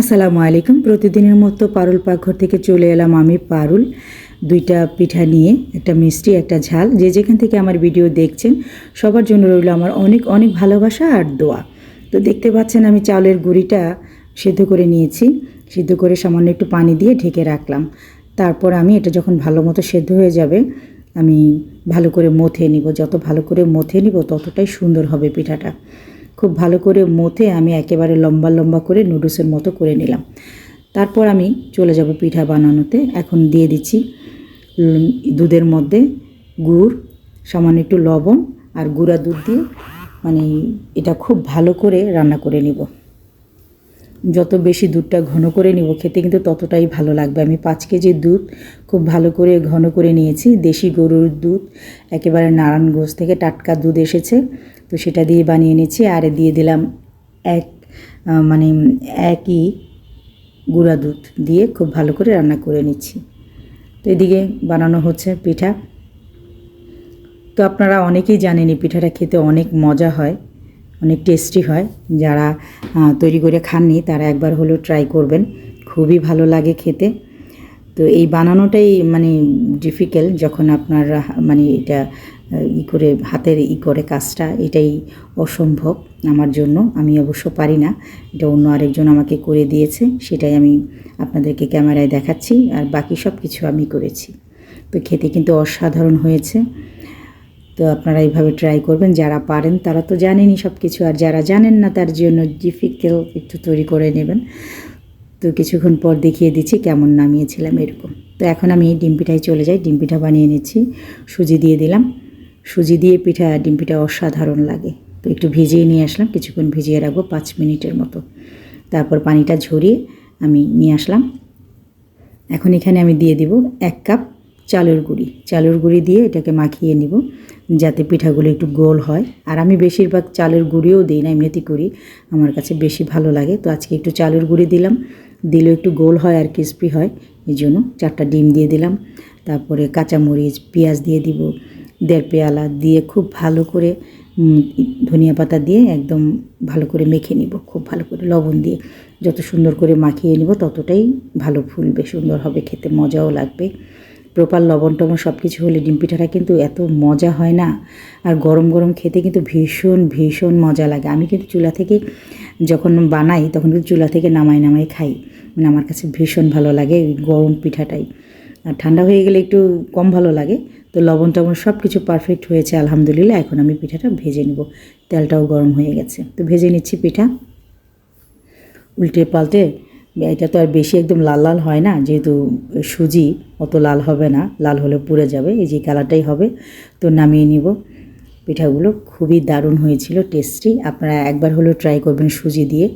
আসসালামু আলাইকুম। প্রতিদিনের মতো পারুল পাকঘর থেকে চলে এলাম আমি পারুল। দুইটা পিঠা নিয়ে, একটা মিষ্টি, একটা ঝাল। যে যেখান থেকে আমার ভিডিও দেখছেন, সবার জন্য রইল আমার অনেক অনেক ভালোবাসা আর দোয়া। তো দেখতে পাচ্ছেন আমি চাউলের গুঁড়িটা সিদ্ধ করে নিয়েছি। সিদ্ধ করে সামান্য একটু পানি দিয়ে ঢেকে রাখলাম। তারপর আমি এটা যখন ভালো মতো সেদ্ধ হয়ে যাবে, আমি ভালো করে মথে নিব। যত ভালো করে মথে নিব, ততটাই সুন্দর হবে পিঠাটা। খুব ভালো করে মথে আমি একেবারে লম্বা লম্বা করে নুডলসের মতো করে নিলাম। তারপর আমি চলে যাব পিঠা বানানোতে। এখন দিয়ে দিচ্ছি দুধের মধ্যে গুড়, সামান্য একটু লবণ আর গুঁড়া দুধ দিয়ে মানে এটা খুব ভালো করে রান্না করে নিব। যত বেশি দুধটা ঘন করে নিব, খেতে কিন্তু ততটাই ভালো লাগবে। আমি পাঁচ কেজি দুধ খুব ভালো করে ঘন করে নিয়েছি, দেশি গরুর দুধ, একেবারে নারায়ণগঞ্জ থেকে টাটকা দুধ এসেছে। তো সেটা দিয়ে বানিয়ে নিয়েছি আর দিয়ে দিলাম এক মানে একই গুঁড়া দুধ দিয়ে খুব ভালো করে রান্না করে নিচ্ছি। তো এদিকে বানানো হচ্ছে পিঠা। তো আপনারা অনেকেই জানেন পিঠাটা খেতে অনেক মজা হয়। অনেক টেস্টি হয়। যারা তৈরি করে খাননি, তারা একবার হলেও ট্রাই করবেন। খুবই ভালো লাগে খেতে। তো এই বানানোটাই মানে ডিফিকাল্ট যখন আপনার মানে এটা ই করে, হাতের ই করে কাজটা, এটাই অসম্ভব আমার জন্য। আমি অবশ্য পারি না। এটা অন্য আরেকজন আমাকে করে দিয়েছে। সেটাই আমি আপনাদেরকে ক্যামেরায় দেখাচ্ছি। আর বাকি সব কিছু আমি করেছি। তো খেতে কিন্তু অসাধারণ হয়েছে। তো আপনারা এইভাবে ট্রাই করবেন, যারা পারেন তারা তো জানেনই সব কিছু আর যারা জানেন না তার জন্য ডিফিকাল্ট একটু তৈরি করে নেবেন। তো কিছুক্ষণ পর দেখিয়ে দিচ্ছি কেমন নামিয়েছিলাম এরকম। তো এখন আমি ডিম পিঠায় চলে যাই, ডিম পিঠা বানিয়ে নিচ্ছি, সুজি দিয়ে দিলাম। সুজি দিয়ে পিঠা, ডিম পিঠা অসাধারণ লাগে। তো একটু ভিজিয়ে নিয়ে আসলাম, কিছুক্ষণ ভিজিয়ে রাখব পাঁচ মিনিটের মতো। তারপর পানিটা ঝরিয়ে আমি নিয়ে আসলাম। এখন এখানে আমি দিয়ে দিব এক কাপ চালের গুঁড়ি। চালের গুঁড়ি দিয়ে এটাকে মাখিয়ে নিব, যাতে পিঠাগুলো একটু গোল হয়। আর আমি বেশিরভাগ চালের গুঁড়িও দিই না এমনিতে করি। আমার কাছে বেশি ভালো লাগে। তো আজকে একটু চালের গুঁড়ি দিলাম। দিলেও একটু গোল হয় আর ক্রিস্পি হয়, এই জন্য চারটা ডিম দিয়ে দিলাম। তারপরে কাঁচামরিচ, পেঁয়াজ দিয়ে দিব, দেড় পেয়ালা দিয়ে খুব ভালো করে ধনিয়া পাতা দিয়ে একদম ভালো করে মেখে নিব, খুব ভালো করে লবণ দিয়ে। যত সুন্দর করে মাখিয়ে নিব, ততটাই ভালো ফুলবে, সুন্দর হবে, খেতে মজাও লাগবে। প্রপার লবণ টবণ সব কিছু হলে ডিম পিঠাটা কিন্তু এত মজা হয় না। আর গরম গরম খেতে কিন্তু ভীষণ ভীষণ মজা লাগে। আমি কিন্তু চুলা থেকে যখন বানাই তখন কিন্তু চুলা থেকে নামাই নামাই খাই। মানে আমার কাছে ভীষণ ভালো লাগে ওই গরম পিঠাটাই। আর ঠান্ডা হয়ে গেলে একটু কম ভালো লাগে। তো লবণ টবণ সব কিছু পারফেক্ট হয়েছে, আলহামদুলিল্লাহ। এখন আমি পিঠাটা ভেজে নেব। তেলটাও গরম হয়ে গেছে। তো ভেজে নিচ্ছি পিঠা। উল্টে পাল্টে এটা তো আর বেশি একদম লাল লাল হয় না, যেহেতু সুজি অত লাল হবে না, লাল হলে পুড়ে যাবে, এই যে কালারটাই হবে। তো নামিয়ে নিব। পিঠাগুলো খুবই দারুণ হয়েছিল টেস্টি আপনারা একবার হলেও ট্রাই করবেন সুজি দিয়ে।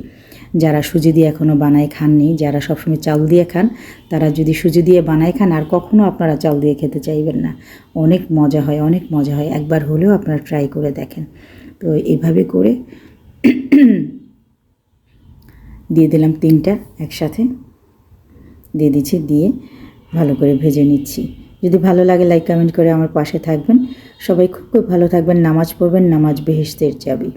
যারা সুজি দিয়ে এখনও বানায় খাননি, যারা সবসময় চাল দিয়ে খান, তারা যদি সুজি দিয়ে বানায় খান, আর কখনও আপনারা চাল দিয়ে খেতে চাইবেন না। অনেক মজা হয়, অনেক মজা হয়। একবার হলেও আপনারা ট্রাই করে দেখেন। তো এইভাবে করে দিয়ে দিলাম তিনটা একসাথে। দিয়ে দিচ্ছি, দিয়ে ভালো করে ভেজে নিচ্ছি। যদি ভালো লাগে লাইক কমেন্ট করে আমার পাশে থাকবেন। সবাই খুব খুব ভালো থাকবেন। নামাজ পড়বেন, নামাজ বেহেস্তের চাবি।